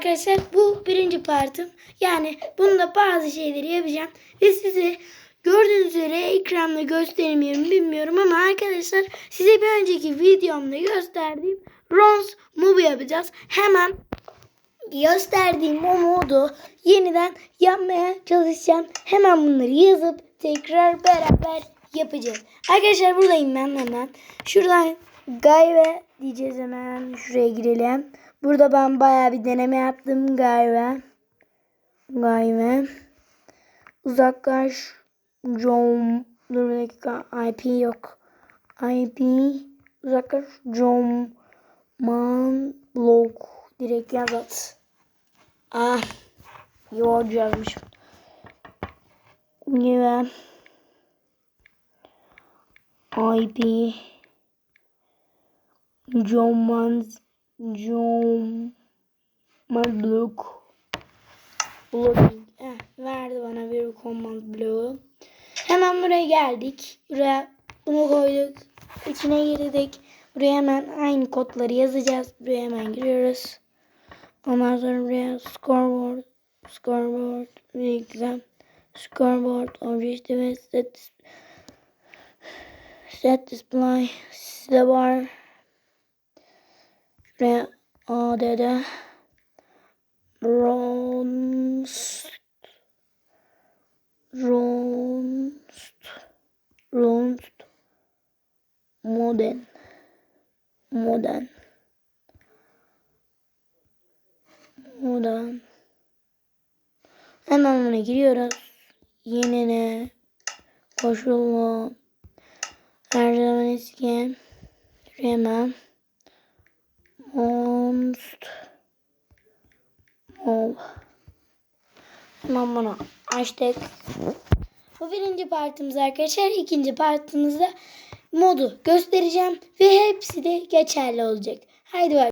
arkadaşlar bu birinci partım. Yani bunda bazı şeyleri yapacağım. Ve size gördüğünüz üzere ekranda gösteremiyorum bilmiyorum ama arkadaşlar size bir önceki videomda gösterdiğim Rons Movie yapacağız. Hemen gösterdiğim o modu yeniden yapmaya çalışacağım. Hemen bunları yazıp tekrar beraber yapacağız. Arkadaşlar buradayım ben hemen. Şuradan gayve diyeceğiz hemen. Şuraya girelim. Burada ben bayağı bir deneme yaptım gayve. Gayve. Uzaklaş. Jom. Dur bir dakika. IP yok. IP. Uzaklaş. Jom. Man. Blok. Direkt yaz at. Ah. Yoğurdu yazmışım. Gibi. IP. Joman. Jom. Man blok. Blocking. Eh, verdi bana bir command bloğu. Hemen buraya geldik. Buraya bunu koyduk. İçine girdik. Buraya hemen aynı kodları yazacağız. Buraya hemen giriyoruz. Ondan sonra buraya scoreboard, scoreboard, exam, scoreboard, objective, set, set display, size var. ADD, Ronst, Ronst, Ronst, modern, modern. Buradan. Hemen buna giriyoruz. Yenine. Koşulu. Her zaman eski. Hemen. Monst. Mol. Hemen bunu açtık. Bu birinci partimiz arkadaşlar. İkinci partımızda modu göstereceğim. Ve hepsi de geçerli olacak. Haydi bak.